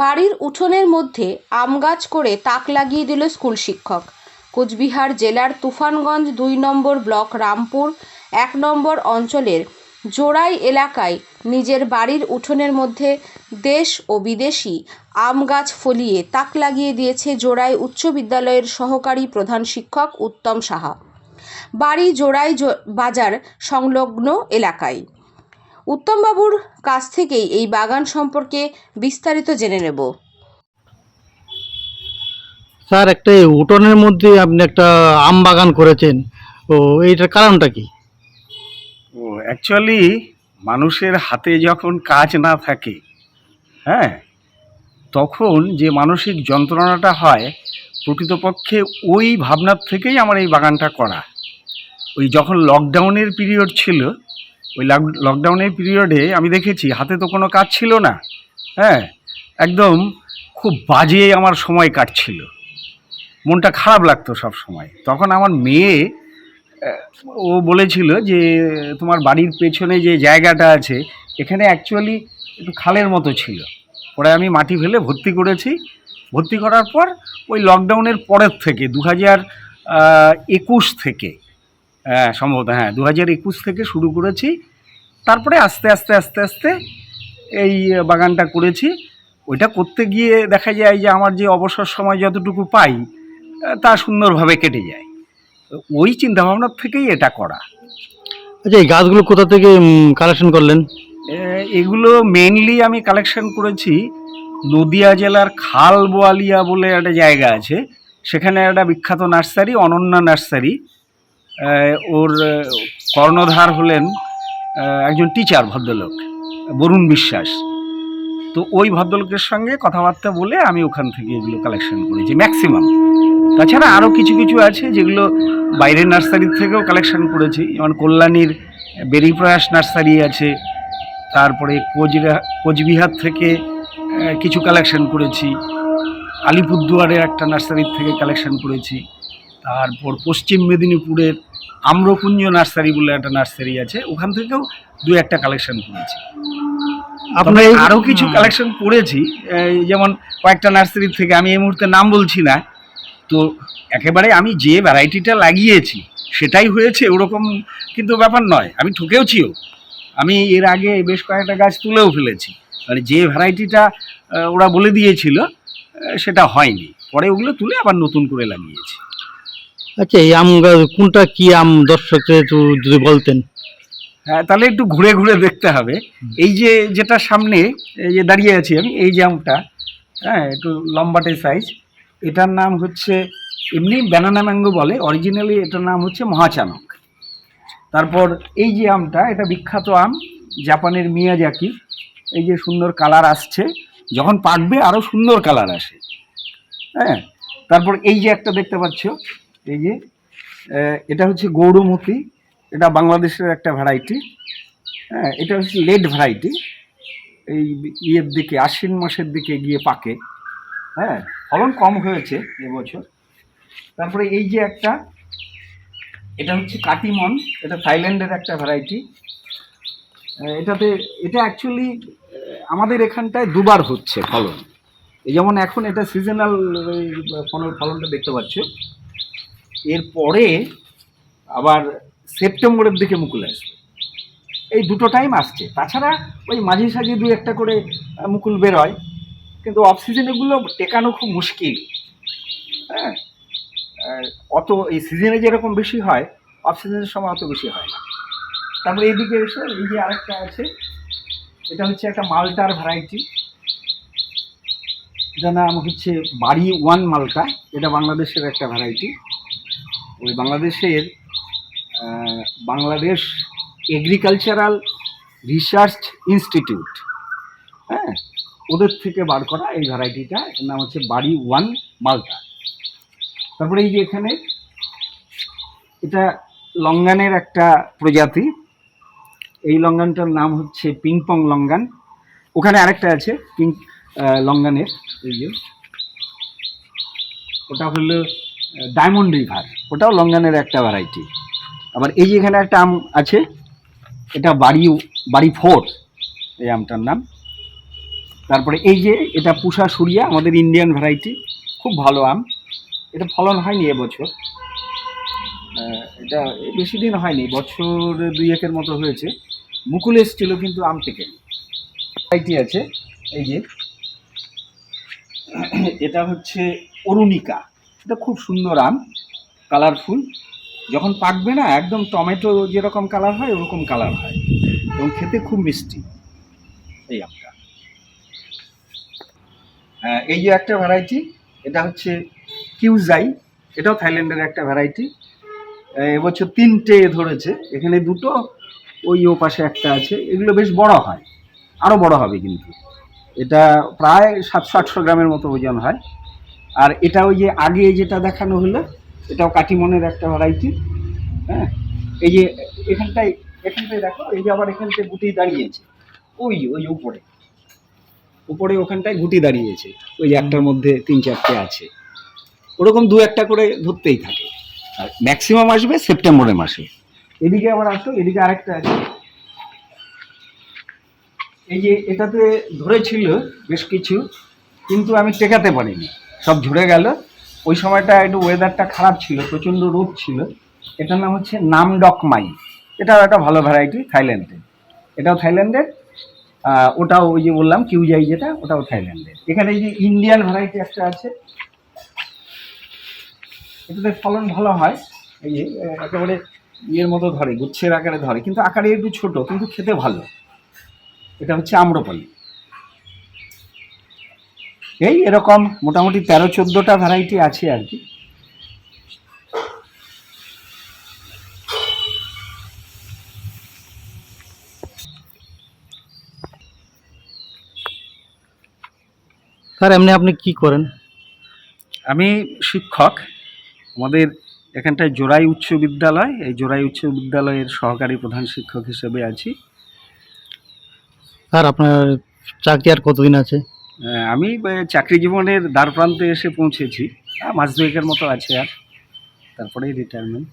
বাড়ির উঠোনের মধ্যে আম গাছ করে তাক লাগিয়ে দিল স্কুল শিক্ষক। কোচবিহার জেলার তুফানগঞ্জ দুই নম্বর ব্লক রামপুর, এক নম্বর অঞ্চলের জোড়াই এলাকায় নিজের বাড়ির উঠোনের মধ্যে দেশ ও বিদেশি আম গাছ ফলিয়ে তাক লাগিয়ে দিয়েছে জোড়াই উচ্চ বিদ্যালয়ের সহকারী প্রধান শিক্ষক উত্তম সাহা। বাড়ি জোড়াই বাজার সংলগ্ন এলাকায়। উত্তমবাবুর কাছ থেকেই এই বাগান সম্পর্কে বিস্তারিত জেনে নেব। স্যার একটা উঠোনের মধ্যে আপনি একটা আম বাগান করেছেন। ও এইটার কারণটা কি? ও অ্যাকচুয়ালি মানুষের হাতে যখন কাজ না থাকে হ্যাঁ তখন যে মানসিক যন্ত্রণাটা হয় প্রকৃতপক্ষে ওই ভাবনার থেকেই আমার এই বাগানটা করা। ওই যখন লকডাউনের পিরিয়ড ছিল ওই লক- লকডাউনের পিরিয়ডে আমি দেখেছি, হাতে তো কোনো কাজ ছিল না। হ্যাঁ একদম খুব বাজে আমার সময় কাটছিল। মনটা খারাপ লাগতো সব সময়। তখন আমার মেয়ে ও বলেছিল যে, তোমার বাড়ির পেছনে যে জায়গাটা আছে, এখানে অ্যাকচুয়ালি একটু খালের মতো ছিল। পরে আমি মাটি ফেলে ভর্তি করেছি। ভর্তি করার পর ওই লকডাউনের পরের থেকে দু হাজার একুশ থেকে সম্ভবত হ্যাঁ দু হাজার একুশ থেকে শুরু করেছি। তারপরে আস্তে আস্তে আস্তে আস্তে এই বাগানটা করেছি। ওইটা করতে গিয়ে দেখা যায় যে আমার যে অবসর সময় যতটুকু পাই তা সুন্দরভাবে কেটে যায়। ওই চিন্তাভাবনার থেকেই এটা করা। আচ্ছা এই গাছগুলো কোথা থেকে কালেকশন করলেন? এগুলো মেইনলি আমি কালেকশন করেছি নদিয়া জেলার খাল বোয়ালিয়া বলে একটা জায়গা আছে। সেখানে একটা বিখ্যাত নার্সারি অনন্যা নার্সারি। ওর কর্ণধার হলেন একজন টিচার ভদ্রলোক, বরুণ বিশ্বাস। তো ওই ভদ্রলোকের সঙ্গে কথাবার্তা বলে আমি ওখান থেকে এগুলো কালেকশন করেছি ম্যাক্সিমাম তাছাড়া আরও কিছু কিছু আছে যেগুলো বাইরের নার্সারির থেকেও কালেকশন করেছি, যেমন কল্যাণীর বেরি প্রয়াস নার্সারি আছে, তারপরে কোচরা কোচবিহার থেকে কিছু কালেকশন করেছি আলিপুরদুয়ারের একটা নার্সারির থেকে কালেকশন করেছি। তারপর পশ্চিম মেদিনীপুরের আম্রকুঞ্জ নার্সারি বলে একটা নার্সারি আছে ওখান থেকেও দু একটা কালেকশন করেছি। আপনার আরও কিছু কালেকশন করেছি যেমন কয়েকটা নার্সারির থেকে আমি এই মুহূর্তে নাম বলছি না তো একেবারে আমি যে ভ্যারাইটিটা লাগিয়েছি সেটাই হয়েছে ওরকম কিন্তু ব্যাপার নয় আমি ঠকেওছিও। আমি এর আগে বেশ কয়েকটা গাছ তুলেও ফেলেছি মানে যে ভ্যারাইটিটা ওরা বলে দিয়েছিল সেটা হয়নি। পরে ওগুলো তুলে আবার নতুন করে লাগিয়েছি। আচ্ছা এই আম গাছ কোনটা কি আম? দর্শকদের একটু যদি বলতেন। হ্যাঁ তাহলে একটু ঘুরে ঘুরে দেখতে হবে। এই যে যেটা সামনে, এই যে দাঁড়িয়ে আছি আমি, এই যে আমটা হ্যাঁ একটু লম্বাটে সাইজ এটার নাম হচ্ছে, এমনি ব্যানানা ম্যাঙ্গো বলে অরিজিনালি এটার নাম হচ্ছে মহাচানক। তারপর এই যে আমটা, এটা বিখ্যাত আম, জাপানের মিয়াজাকি। এই যে সুন্দর কালার আসছে, যখন পাকবে আরও সুন্দর কালার আসে। হ্যাঁ তারপর এই যে একটা দেখতে পাচ্ছ এই যে এটা হচ্ছে গৌরমতি এটা বাংলাদেশের একটা ভ্যারাইটি হ্যাঁ এটা হচ্ছে লেট ভ্যারাইটি এই ইয়ের দিকে, আশ্বিন মাসের দিকে গিয়ে পাকে হ্যাঁ ফলন কম হয়েছে এবছর। তারপরে এই যে একটা, এটা হচ্ছে কাটিমন, এটা থাইল্যান্ডের একটা ভ্যারাইটি এটাতে, এটা অ্যাকচুয়ালি আমাদের এখানটায় দুবার হচ্ছে ফলন। এই যেমন এখন এটা সিজনাল ফলন, ফলনটা দেখতে পাচ্ছ। এরপরে আবার সেপ্টেম্বরের দিকে মুকুল আসবে। এই দুটো টাইম আসছে। তাছাড়া ওই মাঝে সাঝে দু একটা করে মুকুল বেরোয়। কিন্তু অফ সিজনেগুলো টেকানো খুব মুশকিল। হ্যাঁ? অত এই সিজনে যেরকম বেশি হয় অফ সিজনের সময় অত বেশি হয় না। তারপরে এইদিকে এসে এই যে আরেকটা আছে। এটা হচ্ছে একটা মালটার ভ্যারাইটি এটা নাম হচ্ছে বাড়ি ওয়ান মালটা। এটা বাংলাদেশের একটা ভ্যারাইটি ওই বাংলাদেশের বাংলাদেশ এগ্রিকালচারাল রিসার্চ ইনস্টিটিউট হ্যাঁ? ওদের থেকে বার করা এই ভ্যারাইটিটা এর নাম হচ্ছে বাড়ি ওয়ান মালটা তারপরে এই যে এখানে, এটা লঙ্গানের একটা প্রজাতি। এই লঙ্গানটার নাম হচ্ছে পিংপং লঙ্গান। ওখানে আরেকটা আছে, পিং লঙ্গানের, এই যে। ওটা হলো ডায়মন্ড রিভার। ওটাও লঙ্গানের একটা ভ্যারাইটি আবার এই যে এখানে একটা আম আছে, এটা বাড়ি বাড়ি ফোর, এই আমটার নাম। তারপরে এই যে এটা পুষা সুরিয়া, আমাদের ইন্ডিয়ান ভ্যারাইটি খুব ভালো আম। এটা ফলন হয়নি এবছর। এটা বেশি দিন হয়নি, বছর দুই একের মতো হয়েছে। মুকুল এসেছিল কিন্তু আম থেকে। ভ্যারাইটি আছে, এই যে। এটা হচ্ছে অরুণিকা। এটা খুব সুন্দর আম। কালারফুল যখন পাকবে না একদম টমেটো যেরকম কালার হয় ওরকম কালার হয়। এবং খেতে খুব মিষ্টি। এই আমটা হ্যাঁ, এই যে একটা ভ্যারাইটি এটা হচ্ছে কিউজাই। এটাও থাইল্যান্ডের একটা ভ্যারাইটি এবছর তিনটে ধরেছে। এখানে দুটো ওই ও পাশে একটা আছে। এগুলো বেশ বড় হয়। আরও বড় হবে কিন্তু। এটা প্রায় সাতশো আটশো গ্রামের মতো ওজন হয়। আর এটা ওই যে আগে যেটা দেখানো হলো এটাও কাটিমনের একটা ভ্যারাইটি হ্যাঁ? এই যে এখানটায় এখানটায় দেখো, এই যে আবার এখানটায় গুটি দাঁড়িয়েছে। ওই ওই উপরে। উপরে ওখানটায় গুটি দাঁড়িয়েছে। ওই একটার মধ্যে তিন চারটে আছে। ওরকম দু একটা করে ধরতেই থাকে। আর ম্যাক্সিমাম আসবে সেপ্টেম্বরের মাসে। এদিকে আবার আসো, এদিকে আরেকটা আছে। এই যে এটাতে ধরেছিল বেশ কিছু, কিন্তু আমি টেকাতে পারিনি। সব ঝরে গেল। ওই সময়টা একটু ওয়েদারটা খারাপ ছিল, প্রচণ্ড রোদ ছিল। এটার নাম হচ্ছে নামডক মাই। এটাও একটা ভালো ভ্যারাইটি থাইল্যান্ডের। এটাও থাইল্যান্ডের। ওটাও ওই যে বললাম, কিউজাই যেটা, ওটাও থাইল্যান্ডের। এখানে এই যে ইন্ডিয়ান ভ্যারাইটি একটা আছে। এটাতে ফলন ভালো হয়। এই যে একেবারে ইয়ের মতো ধরে, গুচ্ছের আকারে ধরে। কিন্তু আকারে একটু ছোট, কিন্তু খেতে ভালো। এটা হচ্ছে আম্রপালি। এই এরকম মোটামুটি তেরো চোদ্দোটা ভ্যারাইটি আছে আর কি। স্যার এমনি আপনি কি করেন? আমি শিক্ষক। আমাদের এখানটায় জোড়াই উচ্চ বিদ্যালয়। এই জোড়াই উচ্চ বিদ্যালয়ের সহকারী প্রধান শিক্ষক হিসেবে আছি। স্যার আপনার চাকরি আর কতদিন আছে? আমি চাকরি জীবনের দ্বার প্রান্তে এসে পৌঁছেছি। মাস দুয়েকের মতো আছে আর তারপরেই রিটায়ারমেন্ট